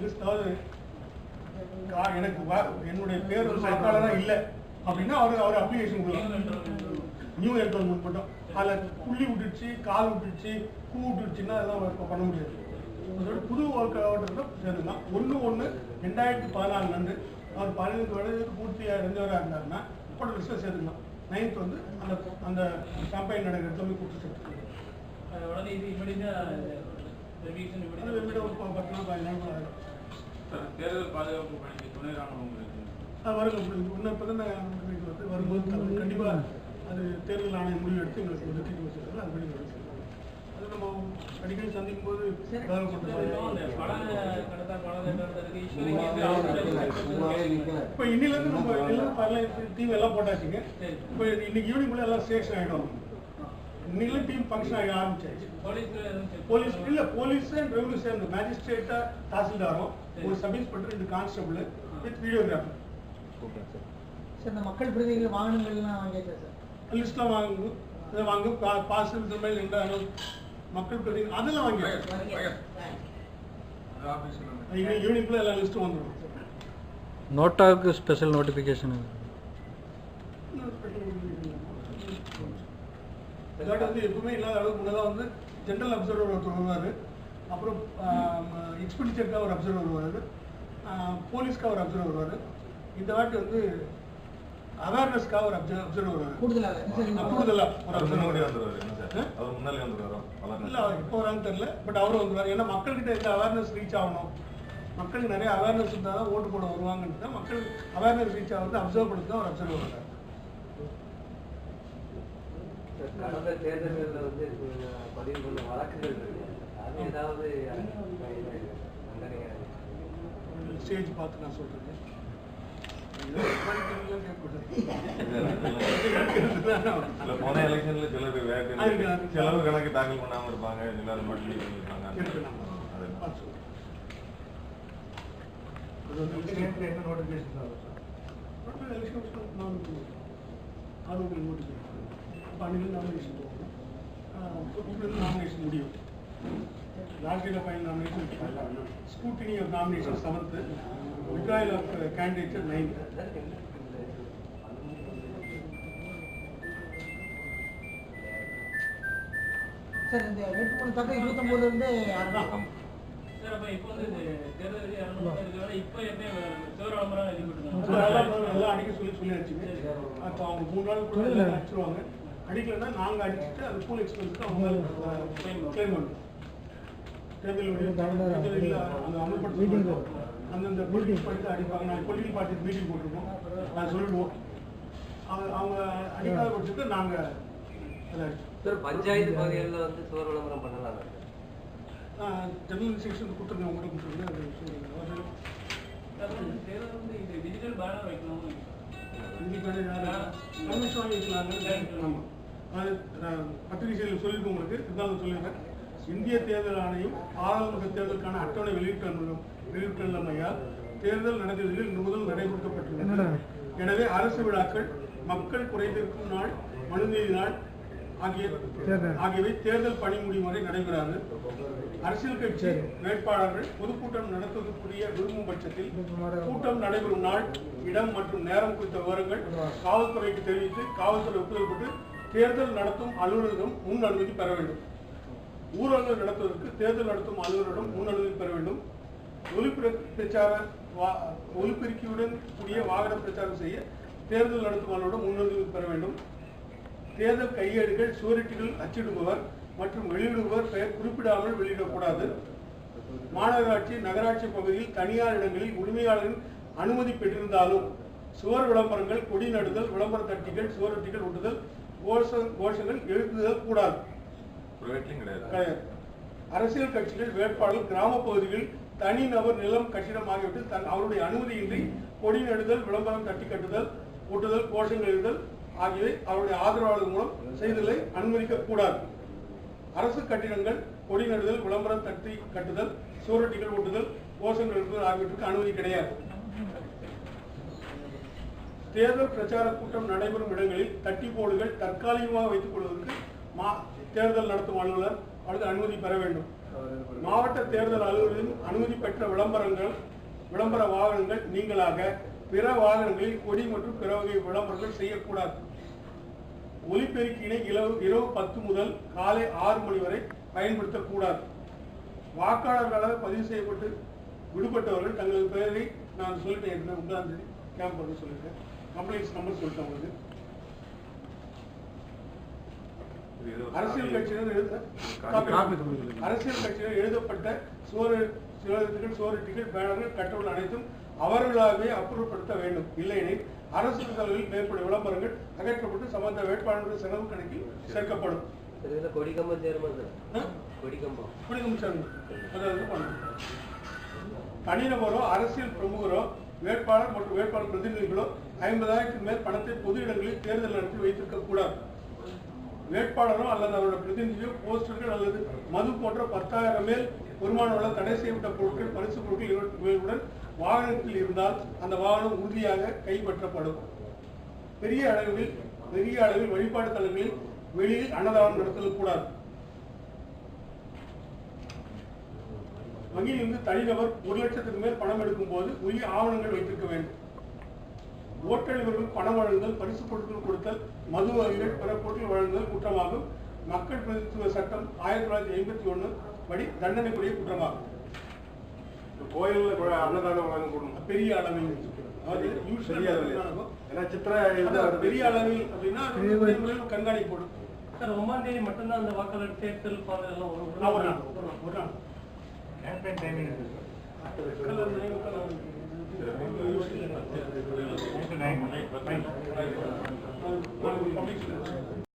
அதாவது கா- எனக்கு என்னுடைய பேர் வந்து வாக்காளராக இல்லை. அப்படின்னா அவர் அவர் அப்ளிகேஷன் கொடுக்கலாம் நியூ என்ரோல்மெண்ட் மட்டும். அதில் புள்ளி விட்டுடுச்சு கால் விட்டுடுச்சு பூ விட்டுடுச்சுன்னா அதெல்லாம் பண்ண முடியாது. அதோட புது ஓட்டர் சேர்ந்துக்கலாம் ஒன்று ஒன்று ரெண்டாயிரத்தி பதினாலு நன்று அவர் பதினைந்து வயதுக்கு பூர்த்தி அடைஞ்சவராக இருந்தாருன்னா இப்போ லிஸ்ட்டில் சேர்த்துக்கலாம் நைன்த் வந்து அந்த அந்த கேம்பெயின் நடக்கிற இடத்துல போய் கூப்பிட்டு சேர்த்துக்கலாம். உடனே இது ஒரு ப- பத்து நாள் பதினஞ்சு சார், தேர்தல் பாதுகாப்பு பணிக்கு துணை ராணுவம் இருக்கு அது வருங்க இன்னும் இப்போ தான் வந்து வரும்போது கண்டிப்பாக அது தேர்தல் ஆணையம் முடிவு எடுத்து எங்களுக்கு ஒரு தீர்வு வச்சிருக்காங்க அது படி. அது நம்ம அடிக்கடி சந்திக்கும் போது இப்போ இன்னிலேருந்து நம்ம எல்லாம் டீம் எல்லாம் போட்டாச்சுங்க. இப்போ இன்னைக்கு ஈவினிங் எல்லாம் ஸ்டேஷன் ஆகிடும் இன்னைக்கு டீம் ஃபங்க்ஷன் ஆகி ஆரம்பிச்சாச்சு. போலீஸ்? இல்ல போலீஸ் அண்ட் ரெவன்யூ சேர்ந்து மேஜிஸ்ட்ரேட்டா தாசில்தாரும் ஒரு சப் இன்ஸ்பெக்டர் இந்த கான்ஸ்டபிள் வித் வீடியோகிராஃபர் சார். இந்த மக்கள் பிரதிநிதிகள் வாகனங்கள்லாம் வாங்கியாச்சா சார்? லிஸ்ட்லாம் வாங்கு இதை வாங்கு. பாஸ் மேல் எந்த அளவு மக்கள் பிரதி அதெல்லாம் வாங்கி அது ஆபீஸ்ல இன்னைக்கு ஈவினிங்குள்ள எல்லா லிஸ்ட்டும் வந்துடும் நோட்டாவுக்கு ஸ்பெஷல் நோட்டிஃபிகேஷன் ரெக்கார்டு வந்து எப்பவுமே இல்லாத அளவுக்கு முன்னதாக வந்து ஜென்ரல் அப்சர்வர் ஒருத்தர் வருவார். அப்புறம் எக்ஸ்பெண்டிச்சருக்காக ஒரு அப்சர்வர் வருவார் போலீஸ்க்காக ஒரு அப்சர்வர் வருவார். இந்த வாட்டி வந்து அவேர்னஸ்க்காக ஒரு அப்சர்வர் அப்சர்வர் வருவார். கூடுதலாக ஒரு ஆ? அவர் முன்னாடி வந்துருவாரோ? இல்ல அவர் இப்போ வரான்னு தெரியல பட் அவரும் வந்துருவார். ஏன்னா மக்கள்கிட்ட இந்த அவேர்னஸ் ரீச் ஆகணும். மக்களுக்கு நிறைய அவேர்னஸ் இருந்தால் தான் ஓட்டு போட வருவாங்கன்னு தான் மக்கள் அவேர்னஸ் ரீச் ஆகிறது அப்சர்வ் பண்ணி தான் ஒரு அப்சர்வ் பண்ணுறாங்க கடந்த தேர்தல்களில் வந்து பதிவு பண்ண வழக்குகள் இருக்கு. அது ஏதாவது ஸ்டேஜ் பார்த்து நான் சொல்றேன். போன எலெக்ஷன்ல. செலவு கணக்கு தாக்கல் பண்ணாம இருப்பாங்க எல்லாரும் மட்டும் நேற்று என்ன க்கு நான் வந்து ஆர்வங்கள் notification. அப்ப அன்னைக்கு nomination போகும். ஆஹ் இப்ப nomination முடியும். Of final nomination scrutiny of nomination seventh, withdrawal of uh, candidature ninth. Sir இந்த வேட்புமனு தாக்கல் இருபத்தொம்போதுல இருந்து ஆரம்பம் சார் அப்ப இப்போ வந்து தேர்தல் இருக்கிறதால இப்போ இப்ப கொடுத்தாங்க எல்லாம் அடிக்க சொல்லி சொல்லியாச்சுங்க அப்போ அவங்க மூணு நாள் கூட அடிச்சிருவாங்க அடிக்கலைன்னா நாங்க அடிச்சுட்டு அது கூல் எக்ஸ்பென்ஸ்க்கு அவங்க கிளைம் பண்ணுவோம் தேர்தல் வழி- தேர்தலில் அந்த அமல்படுத்த அந்தந்த பொலிட்டிக்ஸ் பார்ட்டி அடிப்பாங்க. நாங்கள் பொலிட்டிக்கல் பார்ட்டி மீட்டிங் போட்டிருக்கோம். நான் சொல்லிடுவோம். அவங்க அவங்க அடிக்காத பட்சத்துக்கு நாங்க அதை சார் பஞ்சாயத்து பகுதிகளில் வந்து சுவர் விளம்பரம் பண்ணலாம் ஜெனரல் இன்ஸ்ட்ரக்ஷன் கொடுத்துருங்க. உங்கள்கிட்ட கொடுத்துருங்க அது தேர்தல் வந்து இது டிஜிட்டல் பேனர் வைக்கணும் கமிஷன் வாங்கி வைக்கலாங்க ஆமாம் அது சொல்லியிருக்கோம் உங்களுக்கு இருந்தாலும் சொல்லிடுறேன் இந்திய தேர்தல் ஆணையம் பாராளுமன்ற தேர்தலுக்கான அட்டவணை வெளியிட்ட வெளியிட்டுள்ளமையால் தேர்தல் இன்று முதல் நடைபெறப்பட்டுள்ளது எனவே அரசு விழாக்கள் மக்கள் குறைந்திருக்கும் நாள் மனுநீதி நாள் ஆகிய ஆகியவை தேர்தல் பணி முடியும் வரை நடைபெறாது. அரசியல் கட்சி வேட்பாளர்கள் பொதுக்கூட்டம் நடத்துவதற்குரிய விரும்பும் பட்சத்தில் கூட்டம் நடைபெறும் நாள் இடம் மற்றும் நேரம் குறித்த விவரங்கள் காவல்துறைக்கு தெரிவித்து காவல்துறை ஒப்புதல் பெற்று தேர்தல் நடத்தும் அலுவலகம் முன் அனுமதி பெற வேண்டும். ஊரடங்கு நடத்துவதற்கு தேர்தல் நடத்தும் அலுவலரிடம் முன் அனுமதி பெற வேண்டும். ஒலிப்பிர பிரச்சார ஒலிபெருக்கியுடன் கூடிய வாகன பிரச்சாரம் செய்ய தேர்தல் நடத்தும் அலுவலரிடம் முன் அனுமதி பெற வேண்டும். தேர்தல் கையேடுகள் சுவரொட்டிகள் அச்சிடுபவர் மற்றும் வெளியிடுபவர் பெயர் குறிப்பிடாமல் வெளியிடக்கூடாது. மாநகராட்சி நகராட்சி பகுதியில் தனியார் இடங்களில் உரிமையாளரின் அனுமதி பெற்றிருந்தாலும் சுவர் விளம்பரங்கள் கொடி நடுதல் விளம்பர தட்டிகள் சுவரொட்டிகள் ஒட்டுதல் கோஷ கோஷங்கள் எழுப்புதல் கூடாது கிடையாது. அரசியல் கட்சிகள் வேட்பாளர் கிராம பகுதிகளில் தனிநபர் நிலம் கட்டிடம் ஆகியவற்றில் தன் அவருடைய அனுமதியின்றி கொடி நடுதல் விளம்பரம் தட்டி கட்டுதல் ஒட்டுதல் கோஷங்கள் எழுதல் ஆகியவை அவருடைய ஆதரவாளர் மூலம் செய்தலை அனுமதிக்க கூடாது அரசு கட்டிடங்கள் கொடி நடுதல் விளம்பரம் தட்டி கட்டுதல் சுவரொட்டிகள் ஒட்டுதல் கோஷங்கள் எழுதுதல் ஆகியவற்றுக்கு அனுமதி கிடையாது. தேர்தல் பிரச்சார கூட்டம் நடைபெறும் இடங்களில் தட்டி போர்டுகள் தற்காலிகமாக வைத்துக் கொள்வதற்கு மா தேர்தல் நடத்தும் அலுவலர் அல்லது அனுமதி பெற வேண்டும். மாவட்ட தேர்தல் அலுவலரின் அனுமதி பெற்ற விளம்பரங்கள் விளம்பர வாகனங்கள் நீங்களாக பிற வாகனங்களில் கொடி மற்றும் பிற வகை விளம்பரங்கள் செய்யக்கூடாது. ஒலிபெருக்கினை இரவு இரவு பத்து முதல் காலை ஆறு மணி வரை பயன்படுத்தக்கூடாது. வாக்காளர்களாக பதிவு செய்யப்பட்டு விடுபட்டவர்கள் தங்களது பெயரை நான் சொல்லிட்டேன் ஏற்கனவே ஒன்பதாம் தேதி கேம்ப் வந்து சொல்லிட்டேன். கம்ப்ளைண்ட்ஸ் நம்பர் சொல்லிட்டேன் உங்களுக்கு. அரசியல் கட்சியினர் எழுத காப்பி. காப்பி. அரசியல் கட்சியினர் எழுதப்பட்ட சுவரு சுவரத்துகள் சுவரு டிக்கெட் பேனர்கள் கட்டவுள் அனைத்தும் அவர்களாகவே அப்புறப்படுத்த வேண்டும். இல்லையெனில் அரசு செலவில் மேற்படும் விளம்பரங்கள் அகற்றப்பட்டு சம்பந்த வேட்பாளர்கள் செலவு கணக்கில் சேர்க்கப்படும்? கொடிக்கம்பம் குடிக்கும் சார் அதாவது தனிநபரோ அரசியல் பிரமுகரோ வேட்பாளர் மற்றும் வேட்பாளர் பிரதிநிதிகளோ ஐம்பதாயிரத்துக்கு மேல் பணத்தை பொது இடங்களில் தேர்தல் நடத்தி வைத்திருக்க கூடாது. வேட்பாளரோ அல்லது அவரோட பிரதிநிதியோ போஸ்டர்கள் அல்லது மது போன்ற பத்தாயிரம் மேல் வருமானம் உள்ள தடை செய்யப்பட்ட பொருட்கள் பரிசு பொருட்கள் இவற்றை- வாகனத்தில் இருந்தால் அந்த வாகனம் உறுதியாக கைப்பற்றப்படும். பெரிய அளவில் பெரிய அளவில் வழிபாடு தலங்களில் வெளியில் அன்னதானம் நடத்தக்கூடாது கூடாது வங்கியிலிருந்து தனிநபர் ஒரு லட்சத்துக்கு மேல் பணம் எடுக்கும் போது உரிய ஆவணங்கள் வைத்திருக்க வேண்டும். ஓட்டழிவர்கள் பணம் வழங்குதல் பரிசு பொருட்கள் கொடுத்தல் மது வகைகள் பிற பொருட்கள் வழங்குதல் குற்றமாகும். மக்கள் பிரதித்துவ சட்டம் ஆயிரத்தி தொள்ளாயிரத்தி ஐம்பத்தி ஒண்ணு படி தண்டனைக்குரிய குற்றமாகும். கோயில்ல அன்னதானம் வழங்க கொடுங்க பெரிய அளவில். பெரிய அளவில். அப்படின்னா சார் ஒன்பதாம் தேதி மட்டும்தான் அந்த வாக்காளர் வரும். நான் ஒரு நாள் ஒரு நாள், ஒரு நாள் கேம்பெயின் டைமிங் இருக்கு கலர்